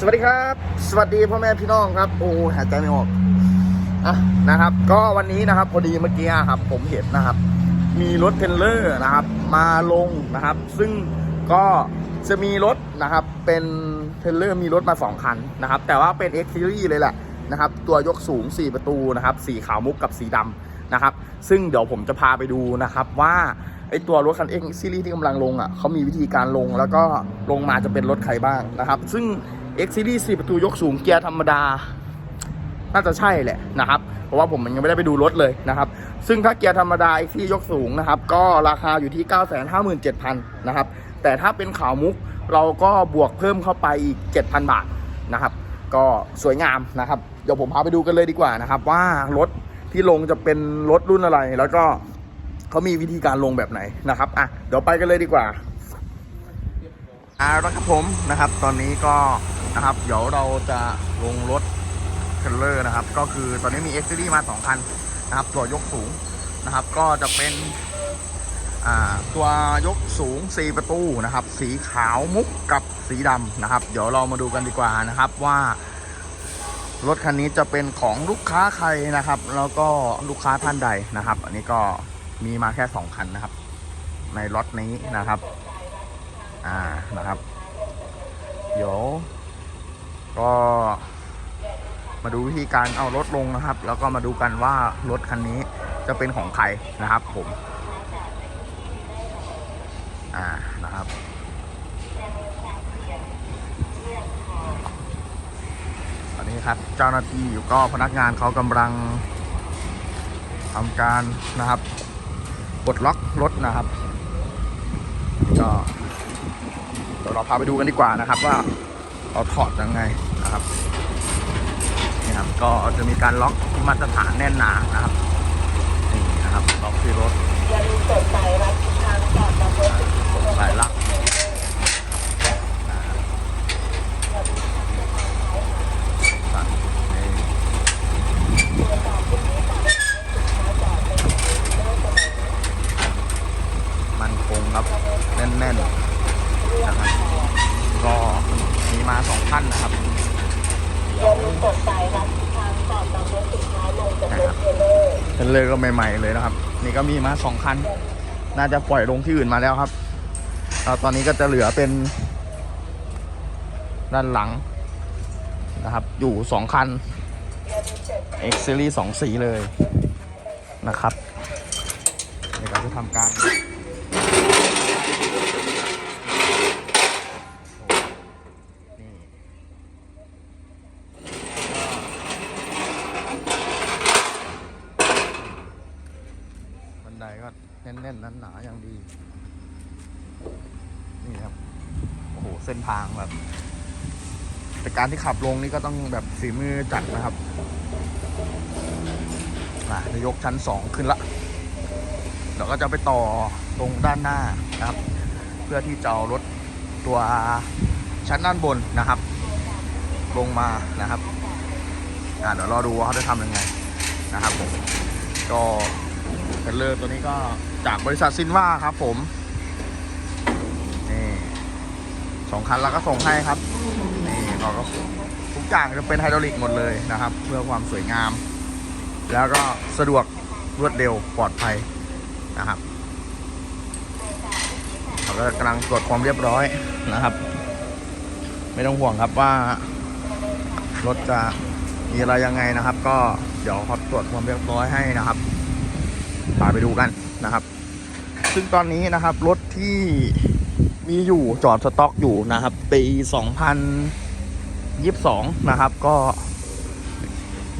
สวัสดีครับ สวัสดีพ่อแม่พี่น้องครับ โอ้หายใจไม่ออกอะนะครับ ก็วันนี้นะครับพอดีเมื่อกี้ครับ ผมเห็นนะครับ มีรถเทรลเลอร์นะครับ มาลงนะครับ ซึ่งก็จะมีรถนะครับ เป็นเทรลเลอร์มีรถมา 2 คันนะครับ แต่ว่าเป็น X Series เลยแหละนะครับ ตัวยกสูง 4 ประตูนะครับ สีขาวมุกกับสีดำนะครับ ซึ่งเดี๋ยวผมจะพาไปดูนะครับว่าไอตัวรถคัน X Series ที่กำลังลงอะเขามีวิธีการลงแล้วก็ลงมาจะเป็นรถใครบ้างนะครับ ซึ่ง X Series 4ประตูยกสูงเกียร์ธรรมดา น่าจะใช่แหละนะครับ เพราะว่าผมยังไม่ได้ไปดูรถเลยนะครับ ซึ่งถ้าเกียร์ธรรมดา X Series ยกสูงนะครับ ก็ราคาอยู่ที่ 957,000นะครับ แต่ถ้าเป็นขาวมุกเราก็บวกเพิ่มเข้าไปอีก 7,000 บาทนะครับ ก็สวยงามนะครับ เดี๋ยวผมพาไปดูกันเลยดีกว่านะครับ ว่ารถที่ลงจะเป็นรถรุ่นอะไร แล้วก็เขามีวิธีการลงแบบไหนนะครับอะเดี๋ยวไปกันเลยดีกว่าอ่าแล้วครับผมนะครับ ตอนนี้ก็ นะครับ เดี๋ยวเราจะลงรถเทรลเลอร์นะครับ ก็คือตอนนี้มี X Series มา 2 คันนะครับ ตัวยกสูงนะครับ ก็จะเป็นตัวยกสูง 4 ประตูนะครับ สีขาวมุกกับสีดำนะครับ เดี๋ยวเรามาดูกันดีกว่านะครับว่ารถคันนี้จะเป็นของลูกค้าใครนะครับ แล้วก็ลูกค้าท่านใดนะครับ อันนี้ก็มีมาแค่ 2 คันนะครับ ในรถนี้นะครับ อ่านะครับ เดี๋ยว ก็มาดูวิธีการเอารถลงนะครับ แล้วก็มาดูกันว่ารถคันนี้จะเป็นของใครนะครับ ผม อ่านะครับตอนนี้ครับเจ้าหน้าที่อยู่ก็พนักงานเขากำลังทำการนะครับปลดล็อกรถนะครับก็เดี๋ยวเราพาไปดูกันดีกว่านะครับว่า เราถอดยังไงนะครับนี่ครับก็จะมีการล็อกที่มาตรฐานแน่นหนานะครับนี่นะครับล็อกที่รถอย่าลืมเปิดสายรัดทางจอดรถติดท้ายรถสายลักสั่นนี่มันคงครับแน่นๆนะครับก็มีมา สองท่านนะครับอย่าลืมเปิดสายรัดทางจอดรถติดท้ายลงจากรถเทรลเลอร์เทรลเลอร์ก็ใหม่ๆเลยนะครับ นี่ก็มีมาสองคัน น่าจะปล่อยลงที่อื่นมาแล้วครับแล้วตอนนี้ก็จะเหลือเป็น ด้านหลังนะครับ อยู่สองคัน X Series สองสีเลยนะครับในการจะทำการนี่บันไดก็แน่นๆหนาๆอย่างดี นี่ครับ โอ้โห เส้นทางแบบ แต่การที่ขับลงนี่ก็ต้องแบบฝีมือจัดนะครับอะจะยกชั้นสองขึ้นละเดี๋ยวก็จะไปต่อตรงด้านหน้านะครับ เพื่อที่จะเอารถตัวชั้นด้านบนนะครับ ลงมานะครับอะเดี๋ยวรอดูว่าเขาจะทำยังไงนะครับผมก็เทรลเลอร์ตัวนี้ก็จากบริษัทซินว่าครับผมนี่ สองคันแล้วก็ส่งให้ครับนี่เราก็ทุกอย่างจะเป็นไฮดรอลิกหมดเลยนะครับ เพื่อความสวยงาม แล้วก็สะดวกรวดเร็วปลอดภัยนะครับเราก็กำลังตรวจความเรียบร้อยนะครับ ไม่ต้องห่วงครับว่ารถจะมีอะไรยังไงนะครับ ก็เดี๋ยวเขาตรวจความเรียบร้อยให้นะครับพาไปดูกันนะครับ ซึ่งตอนนี้นะครับรถที่ มีอยู่จอดสต็อกอยู่นะครับ ปี2022นะครับ ก็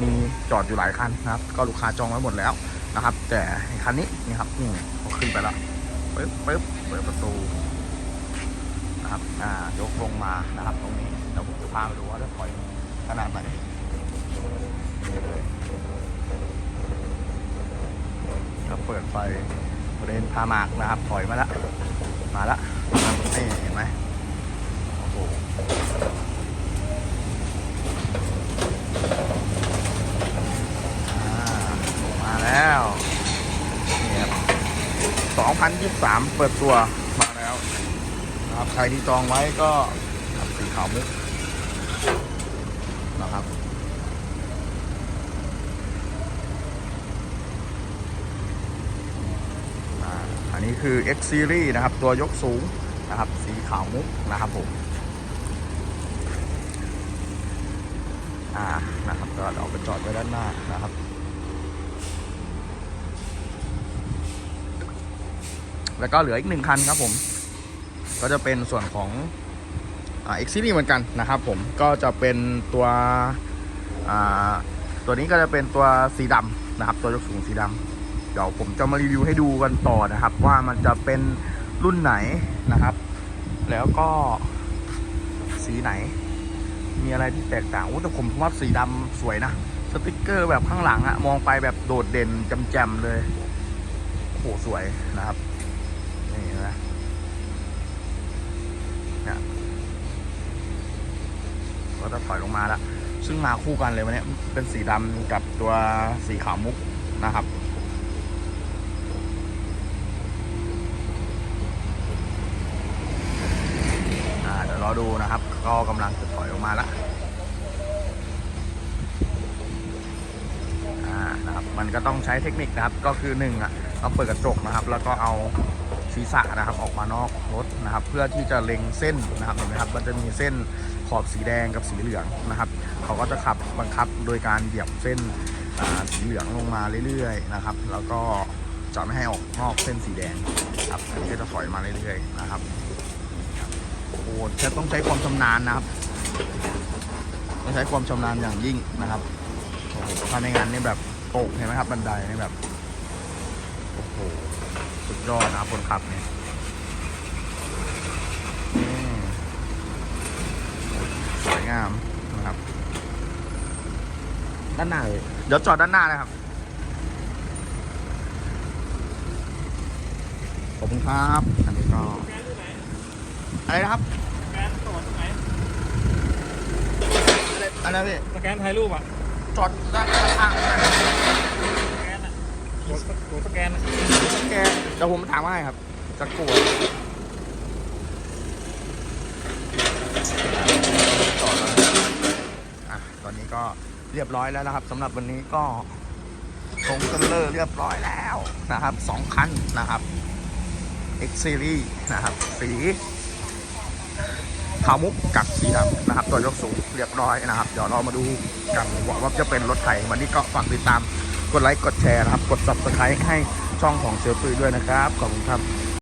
มีจอดอยู่หลายคันนะครับ ก็ลูกค้าจองไว้หมดแล้วนะครับ แต่คันนี้นี่ครับนี่เขาขึ้นไปแล้วปึ๊บปึ๊บเปิดประตูนะครับอ่ายกลงมานะครับ ตรงนี้เดี๋ยวผมจะพาไปดูว่าจะปล่อยขนาดไหนนี่เลยก็เปิดไฟบริเวณพาหมากนะครับถอยมาแล้วมาแล้วามเปิดตัวมาแล้วนะครับใครที่จองไว้ก็สีขาวมุกนะครับอันนี้คือ X Series นะครับ ตัวยกสูงนะครับ สีขาวมุกนะครับผมอ่านะครับก็เราไปจอดไว้ด้านหน้านะครับ แล้วก็เหลืออีกหนึ่งคันครับผม ก็จะเป็นส่วนของเอ่า X Series เหมือนกันนะครับผมก็จะเป็นตัวตัวนี้ก็จะเป็นตัวสีดำนะครับ ตัวยกสูงสีดำเดี๋ยวผมจะมารีวิวให้ดูกันต่อนะครับ ว่ามันจะเป็นรุ่นไหนนะครับ แล้วก็สีไหน มีอะไรที่แตกต่างโอ้แต่ผมว่าสีดำสวยนะสติกเกอร์แบบข้างหลังอะมองไปแบบโดดเด่นแจ่มๆเลยโอ้โหสวยนะครับ ก็จะถอยลงมาแล้วซึ่งมาคู่กันเลยวันนี้เป็นสีดำกับตัวสีขาวมุกนะครับเดี๋ยวรอดูนะครับ ก็กำลังจะถอยออกมาแล้วอ่านะครับ มันก็ต้องใช้เทคนิคนะครับ ก็คือหนึ่งอะ เราเปิดกระจกนะครับ แล้วก็เอา ศีรษะนะครับออกมานอกรถนะครับ เพื่อที่จะเล็งเส้นนะครับเห็นไหมครับมันจะมีเส้นขอบสีแดงกับสีเหลืองนะครับ เขาก็จะขับบังคับโดยการเหยียบเส้นสีเหลืองลงมาเรื่อยๆนะครับ แล้วก็จะไม่ให้ออกนอกเส้นสีแดงครับอันนี้ก็จะถอยมาเรื่อยๆนะครับโอ้โหจะต้องใช้ความชำนาญนะครับต้องใช้ความชำนาญอย่างยิ่งนะครับโอ้โหถ้าไม่งั้นนี่แบบตกเห็นไหมครับบันไดนี่แบบโอ้โห สุดยอดนะครับคนขับเนี่ยอืมโอ้ยสวยงามนะครับ ด้านหน้าเลยเดี๋ยวจอดด้านหน้านะครับ ขอบคุณครับอันนี้ก็อะไรนะครับสแกนตรวจไหนอะไรนะพี่สแกนถ่ายรูปอะ จอดด้านข้างสแกนอะ ตัวตัวสแกนอะแกเดี๋ยวผมถามว่าไงครับจะกลัวจอแล้วอะตอนนี้ก็เรียบร้อยแล้วนะครับสำหรับวันนี้ก็ลงเซนเลอร์เรียบร้อยแล้วนะครับสองคันนะครับ X Series นะครับ สีขาวมุกกับสีดำนะครับ ตัวยกสูงเรียบร้อยนะครับ เดี๋ยวเรามาดูกันว่าว่าจะเป็นรถไถวันนี้ก็ฝากติดตาม กดไลค์กดแชร์นะครับ กด subscribe ให้ช่องของเสือปืยด้วยนะครับ ขอบคุณครับ